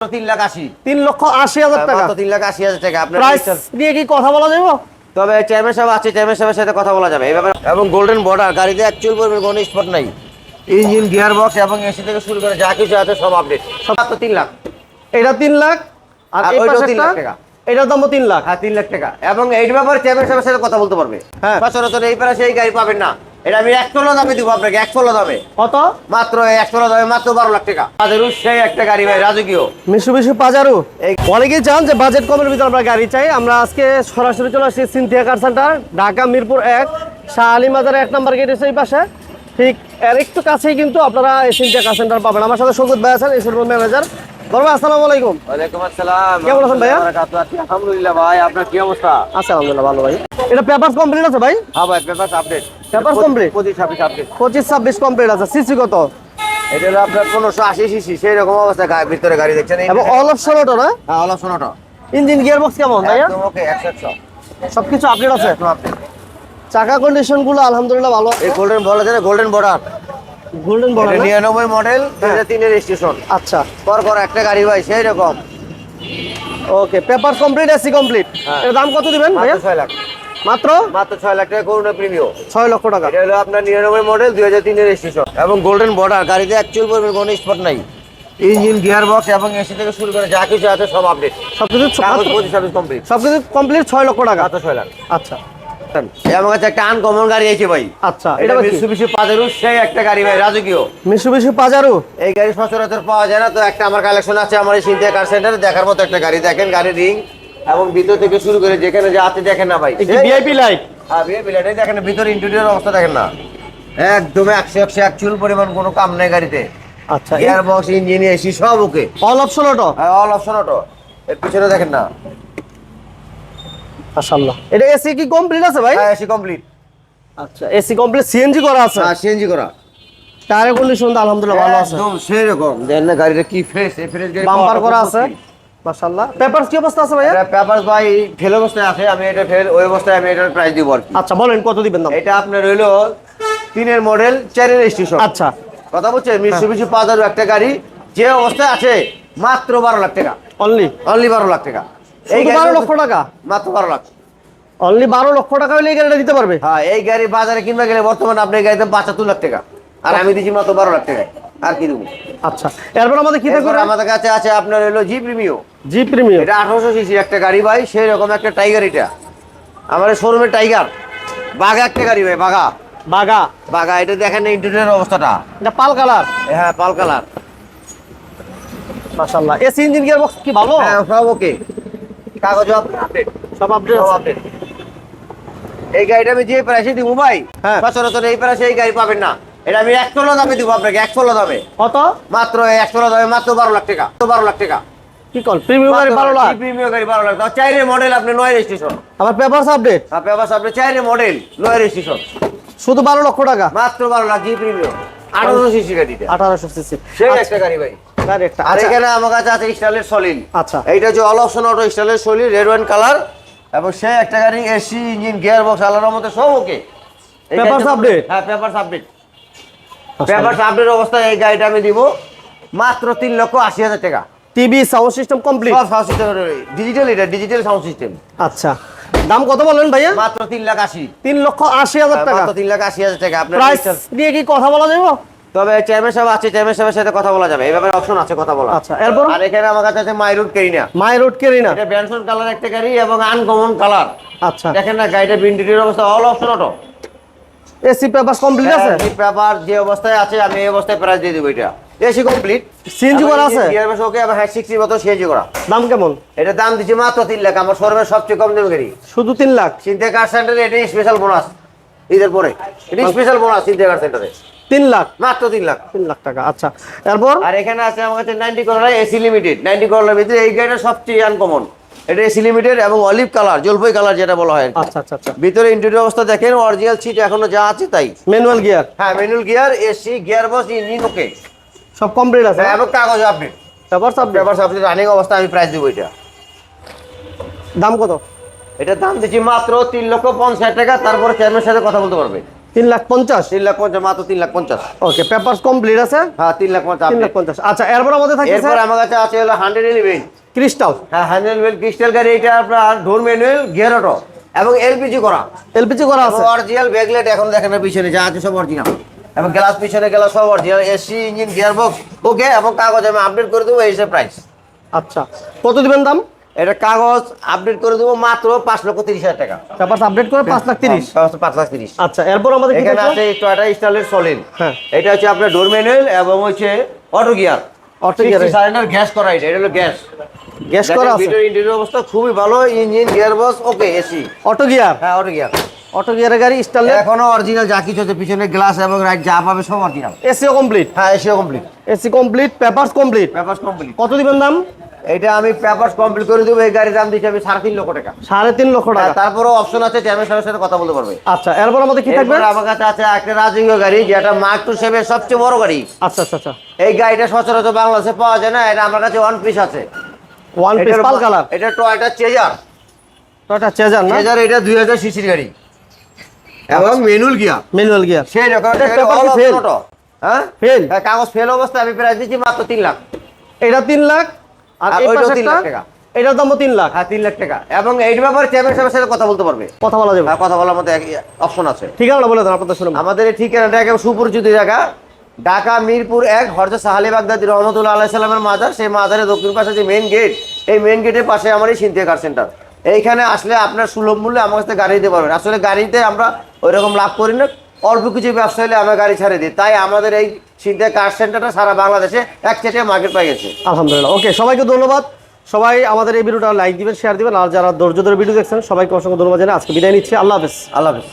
তিন লাখ আশি। তিন লক্ষ আশি হাজার টাকা। তিন লাখ আশি হাজার টাকা আপনার প্রাইস নিয়ে কি কথা বলা যাবে? তবে চেয়ারম্যান সাহেব আছে চেয়ারম্যান সাহেবের সাথে কথা বলা যাবে। এই এবং গোল্ডেন বর্ডার গাড়িতে অ্যাকচুয়াল পরিমাণ কোনো স্পট নাই। ইঞ্জিন গিয়ার বক্স এবং এসি থেকে শুরু করে যা কিছু আছে সব আপডেট সব মাত্র তিন লাখ। এটা তিন লাখ আর আর ওইটাও তিন লাখ টাকা। এটার দামও তিন লাখ। হ্যাঁ তিন লাখ টাকা। এবং এই ব্যাপারে চেয়ারম্যান সাহেবের সাথে কথা বলতে পারবে। হ্যাঁ। সচরাচর এই এই গাড়ি পাবেন না। এটা আমি এক ষোলো দামে দিব আপনাকে এক ষোলো দামে। কত? মাত্র এক ষোলো দামে মাত্র বারো লাখ টাকা। তাদের সেই একটা গাড়ি ভাই রাজকীয়। মিশু মিশু পাজারু অনেকেই চান যে বাজেট কমের ভিতরে আমরা গাড়ি চাই। আমরা আজকে সরাসরি চলে আসছি Cynthia car centre Dhaka Mirpur এক শাহ আলী মাজারের এক নম্বর গেটের সেই পাশে। ঠিক এর একটু কাছেই কিন্তু আপনারা এই সিনথিয়া কার সেন্টার পাবেন। আমার সাথে সৌগত ভাই আছেন এই শোরুম ম্যানেজার বড় ভাই আসসালামু আলাইকুম। ওয়ালাইকুম আসসালাম। কেমন আছেন ভাইয়া? আলহামদুলিল্লাহ ভাই আপনার কি অবস্থা? আচ্ছা আলহামদুলিল্লাহ ভালো ভাই। এটা পেপার কমপ্লিট আছে ভাই? হ্যাঁ ভাই পেপার আপডেট Papers complete? পঁচিশ ছাব্বিশ আপডেট পঁচিশ ছাব্বিশ কমপ্লিট আছে। সিসি কত? এটা হলো আপনার পনেরোশো আশি সিসি সেই রকম অবস্থা ভিতরে গাড়ি দেখছেন এবং অল অপশন অটো না? হ্যাঁ হলো শোনোটা ইঞ্জিন গিয়ার বক্স কেমন ভাইয়া? একদম ওকে একশো একশো। সবকিছু আপডেট আছে। চাকা কন্ডিশনগুলো আলহামদুলিল্লাহ ভালো এই গোল্ডেন বল আছে গোল্ডেন বর্ডার গোল্ডেন বড় নিরানব্বই মডেল দু হাজার তিনের রেজিস্ট্রেশন আচ্ছা। পর পর একটা গাড়ি ভাই সেই রকম okay paper complete AC complete. এর দাম কত দিবেন ভাইয়া? মাত্র ছয় লাখ। মাত্র? মাত্র ছয় লাখ টাকা করুন ছয় লক্ষ টাকা। এটা হলো আপনার নিরানব্বই মডেল দুই হাজার তিনের রেজিস্ট্রেশন এবং গোল্ডেন বর্ডার গাড়িতে অ্যাকচুয়াল পরিমাণ কোনো স্পট নাই। ইঞ্জিন গিয়ার বক্স এবং এসি থেকে শুরু করে যা কিছু আছে সব আপডেট সবকিছু ছাব্বিশ কমপ্লিট সবকিছু কমপ্লিট ছয় লক্ষ টাকা। মাত্র ছয় লাখ। আচ্ছা। আমার কাছে একটা আনকমন গাড়ি আছে ভাই। আচ্ছা এটা মিৎসুবিশি সেই একটা গাড়ি ভাই রাজকীয়। পাজারু এই গাড়ি সচরাচর পাওয়া যায় না তো একটা আমার কালেকশন আছে আমার এই সিনথিয়া কার সেন্টারে দেখার মতো একটা গাড়ি দেখেন গাড়ির রিং এবং ভিতর থেকে শুরু করে যেখানে যা আছে দেখেন না ভাই। ভিআইপি লাইট হ্যাঁ বিয়ে বিলাটাই দেখেন ভিতরে ইন্টেরিয়র অবস্থা দেখেন না। একদম একশো একশো একচুয়াল পরিমাণ কোনো কাম নেই গাড়িতে। আচ্ছা গিয়ার বক্স ইঞ্জিন এসি সব ওকে। অল অপশন অটো হ্যাঁ অল অপশন অটো এর পিছনে দেখেন না। মাশাআল্লাহ। এটা এসি কি কমপ্লিট আছে ভাই? হ্যাঁ এসি কমপ্লিট আচ্ছা এসি কমপ্লিট সিএনজি করা আছে? হ্যাঁ সিএনজি করা। টায়ার কন্ডিশন তো আলহামদুলিল্লাহ ভালো আছে। একদম সেই রকম দেখেন না গাড়িটা কি ফ্রেশ এই ফ্রেশ গাড়ি বাম্পার করা আছে। মাশাআল্লাহ। পেপারস কি অবস্থা আছে ভাইয়া? এটা পেপার ভাই ফেল অবস্থায় আছে আমি এটা ফেল ওই অবস্থায় আমি এটার প্রাইস দিব আচ্ছা বলেন কত দিবেন দাম? এটা আপনার হইল তিনের মডেল চারের রেজিস্ট্রেশন আচ্ছা। কথা বলছে মিশ্রবিশি পাঁচ হাজার একটা গাড়ি যে অবস্থায় আছে মাত্র বারো লাখ টাকা। অনলি অনলি বারো লাখ টাকা। এই গাড়ি বারো লক্ষ টাকা? মাত্র বারো লাখ। অনলি বারো লক্ষ টাকা হলে এই গাড়িটা দিতে পারবে? হ্যাঁ এই গাড়ি বাজারে কিনবা গেলে বর্তমানে আপনার গাড়িতে পঁচাত্তর লাখ টাকা। আর আমি দিচ্ছি মাত্র বারো লাখ টাকা আর কি দেবো? আচ্ছা এরপর আমাদের কি থাকবে আমাদের কাছে আছে আপনার হলো জি প্রিমিও জি প্রিমিয়াম এটা আঠারোশো সিসির একটা গাড়ি ভাই সেই রকম একটা টাইগার এটা। আমার শোরুমের টাইগার বাঘা একটা গাড়ি ভাই বাঘা। বাগা বাঘা এটা দেখেন ইন্টেরিয়র অবস্থাটা। এটা পাল কালার। হ্যাঁ পাল কালার। মাশাআল্লাহ। এসি ইঞ্জিন গিয়ার বক্স কি ভালো? হ্যাঁ সব ওকে কাগজ আপডেট সব আপডেট সব আপডেট এই গাড়িটা আমি যে প্রাইসে দিব ভাই হ্যাঁ। সচরাচর এই প্রাইসে এই গাড়ি পাবেন না। এটা আমি এক ষোলো দামে দিব আপনাকে এক ষোলো দামে। কত? মাত্র এক ষোলো দামে মাত্র বারো লাখ টাকা। তো বারো লাখ টাকা। কি কল? প্রিমিয়াম গাড়ি লাখ। প্রিমিয়াম গাড়ি লাখ? টাকা চাইরে মডেল আপনি নয় রেজিস্ট্রেশন আবার পেপারস আপডেট আপনি আবার আপনি চাইরে মডেল নয় রেজিস্ট্রেশন শুধু বারো লক্ষ টাকা? মাত্র বারো লাখ জি প্রিমিয়াম আঠারোশো সিসি গাড়িটা আঠারোশো সিসি সেই একটা গাড়ি ভাই। একটা আর আচ্ছা। এখানে আমার কাছে আছে স্টাইলের আচ্ছা। এইটা হচ্ছে অল অপশন অটো স্টাইলের সলিড রেড ওয়াইন কালার এবং সে একটা গাড়ি এসি ইঞ্জিন গিয়ার বক্স মধ্যে সব ওকে? হ্যাঁ পেপার আপডেট পেপার আপডেট অবস্থায় এই গাড়িটা আমি দিব মাত্র তিন লক্ষ আশি হাজার টাকা। TV sound system complete? সব সাউন্ড সিস্টেম ডিজিটাল এটা ডিজিটাল সাউন্ড সিস্টেম। আচ্ছা। দাম কত বলেন ভাইয়া? মাত্র তিন লাখ আশি। তিন লক্ষ আশি হাজার টাকা। মাত্র তিন লাখ আশি হাজার টাকা। আপনার প্রাইস নিয়ে কি কথা বলা যাবে? তবে চেয়ারম্যান সাহেব আছে চেয়ারম্যান সাহেবের সাথে কথা বলা যাবে। এই ব্যাপারে অপশন আছে কথা বলা আচ্ছা এরপর? আর এখানে আমার কাছে আছে মাই রুট কেরিনা মাই রোড কেরিনা এটা ব্যানসন কালার একটা গাড়ি এবং আনকমন কালার আচ্ছা। দেখেন না গাড়িটা ইন্টেরিয়র অবস্থা all option auto AC paper complete আছে? পেপার যে অবস্থায় আছে আমি এই অবস্থায় প্রাইস দিয়ে দেবো এটা। এসি কমপ্লিট সিএনজি করা আছে? গিয়ার বক্স ওকে এবং হ্যাঁ সিক্সটি মতো সিএনজি করা। দাম কেমন? এটা দাম দিচ্ছি মাত্র তিন লাখ। আমার শোরুমের সবচেয়ে কম দামি গাড়ি। শুধু তিন লাখ? চিন্তা কার সেন্টারে এটা স্পেশাল বোনাস ঈদের পরে। এটাই স্পেশাল বোনাস চিন্তা কার সেন্টারে তিন লাখ? মাত্র তিন লাখ। তিন লাখ টাকা আচ্ছা। এরপর আর এখানে আছে আমার কাছে ninety Corolla AC limited ninety করোলার ভিতরে এই গাড়িটা সবচেয়ে আনকমন এটা এসি লিমিটেড এবং অলিভ কালার জলপাই কালার যেটা বলা হয় আচ্ছা আচ্ছা আচ্ছা। ভিতরে ইন্টেরিয়র অবস্থা দেখেন অরিজিনাল সিট এখনও যা আছে তাই। ম্যানুয়াল গিয়ার হ্যাঁ manual gear AC gearbox engine okay সব কমপ্লিট আছে এবং কাগজ আপডেট পেপার সব পেপার আপডেট রানিং অবস্থা আমি প্রাইস দেবো এটা। দাম কত? এটার দাম দিচ্ছি মাত্র তিন লক্ষ পঞ্চাশ টাকা তারপরে চেয়ারম্যানের সাথে কথা বলতে পারবে। তিন লাখ পঞ্চাশ? তিন লাখ পঞ্চাশ মাত্র তিন লাখ পঞ্চাশ। ওকে পেপার কমপ্লিট আছে? হ্যাঁ তিন লাখ পঞ্চাশ তিন লাখ পঞ্চাশ। আচ্ছা এরপর আমাদের থাকে এরপর আমার কাছে আছে হলো হান্ড্রেড ইলেভেন ক্রিস্টাল হ্যাঁ হান্ড্রেড ইলেভেন ক্রিস্টাল গাড়ি এটা আপনার ডোর ম্যানুয়াল গিয়ার অটো এবং এলপিজি করা। এলপিজি করা আছে? অরিজিনাল ব্যাকলাইট এখন দেখেন না পিছনে যা আছে সব অরিজিনাল এবং গ্লাস পিছনে গ্লাস সব original AC engine gearbox okay এবং কাগজ আমি আপডেট করে দেবো এই প্রাইস আচ্ছা কত দিবেন দাম? এটা কাগজ আপডেট করে দেবো মাত্র পাঁচ লক্ষ তিরিশ হাজার টাকা। পেপার আপডেট করে পাঁচ লাখ তিরিশ? হ্যাঁ, পাঁচ লাখ তিরিশ। আচ্ছা এরপর আমাদের কি এখানে? আছে টয়টা স্টাইলের সলিড হ্যাঁ। এটা হচ্ছে আপনার ডোর ম্যানুয়াল এবং হচ্ছে অটো গিয়ার অটো গিয়ার এ। সিলিন্ডার গ্যাস করা এটা এটা হলো গ্যাস গ্যাস করা আছে। ভিতরে ইন্টেরিয়র অবস্থা খুবই ভালো engine gearbox okay AC auto gear হ্যাঁ অটো গিয়ার অটো গিয়ারের গাড়ি স্টাইলের এখনও অরিজিনাল যা কিছু আছে পিছনে গ্লাস এবং রাইট যা পাবে সব অরিজিনাল এসিও কমপ্লিট হ্যাঁ SEO complete AC complete papers complete papers complete কত দিবেন দাম? এটা আমি পেপারস কমপ্লিট করে দেবো এই গাড়ির দাম দিচ্ছি আমি সাড়ে তিন লক্ষ টাকা। সাড়ে তিন লক্ষ টাকা। তারপরেও অপশন আছে চেয়ারম্যান সাহেবের সাথে কথা বলতে পারবে। আচ্ছা এরপর আমাদের কি থাকবে? আমার কাছে আছে একটা রাজকীয় গাড়ি যেটা মার্ক টু সেভের সবচেয়ে বড় গাড়ি। আচ্ছা আচ্ছা আচ্ছা। এই গাড়িটা সচরাচর বাংলাদেশে পাওয়া যায় না এটা আমার কাছে ওয়ান পিস আছে। One piece pearl colour. এটা টয়টা চেজার তো চেজার না? চেজার এটা দুই হাজার সিসির গাড়ি। এবং মেনুল গিয়ার ম্যানুয়াল গিয়ার সেই রকম fail? হ্যাঁ? ফেল হ্যাঁ, কাগজ ফেল অবস্থায় আমি প্রাইস দিচ্ছি মাত্র তিন লাখ। এটা তিন লাখ? আর ওইটাও তিন লাখ টাকা। এটার দামও তিন লাখ। হ্যাঁ তিন লাখ টাকা। এবং এই ব্যাপারে চেয়ারম্যান সাহেবের সাথে কথা বলতে পারবে। কথা বলা যাবে। হ্যাঁ কথা বলার মতো অপশন আছে। ঠিকানা বলে দেন আপনাদের শুনুন আমাদের এই ঠিকানাটা একেবারে সুপরিচিত জায়গা। ঢাকা মিরপুর এক হরজা সাহালি বাগদাদি রহমতুল্লাহ আল্লাহ সাল্লামের মাজার। সেই মাজারের দক্ষিণ পাশে যে মেন গেট এই মেন গেটের পাশে আমার এই সিনথিয়া কার সেন্টার এইখানে আসলে আপনার সুলভ মূল্যে আমার কাছে গাড়ি দিতে পারবেন। আসলে গাড়িতে আমরা ওই রকম লাভ করি না। অল্প কিছু ব্যবসা হলে আমরা গাড়ি ছাড়ে দিই। তাই আমাদের এই সিদ্ধা কার সেন্টারটা সারা বাংলাদেশে এক চেটে মার্কেট পাই গেছে। আলহামদুলিল্লাহ। ওকে সবাইকে ধন্যবাদ। সবাই আমাদের এই ভিডিওটা লাইক দিবেন শেয়ার দিবেন আর যারা ধৈর্য ধরে ভিডিও দেখছেন সবাইকে অসংখ্য ধন্যবাদ জানাই। আজকে বিদায় নিচ্ছি। আল্লাহ হাফেজ। আল্লাহ হাফিজ।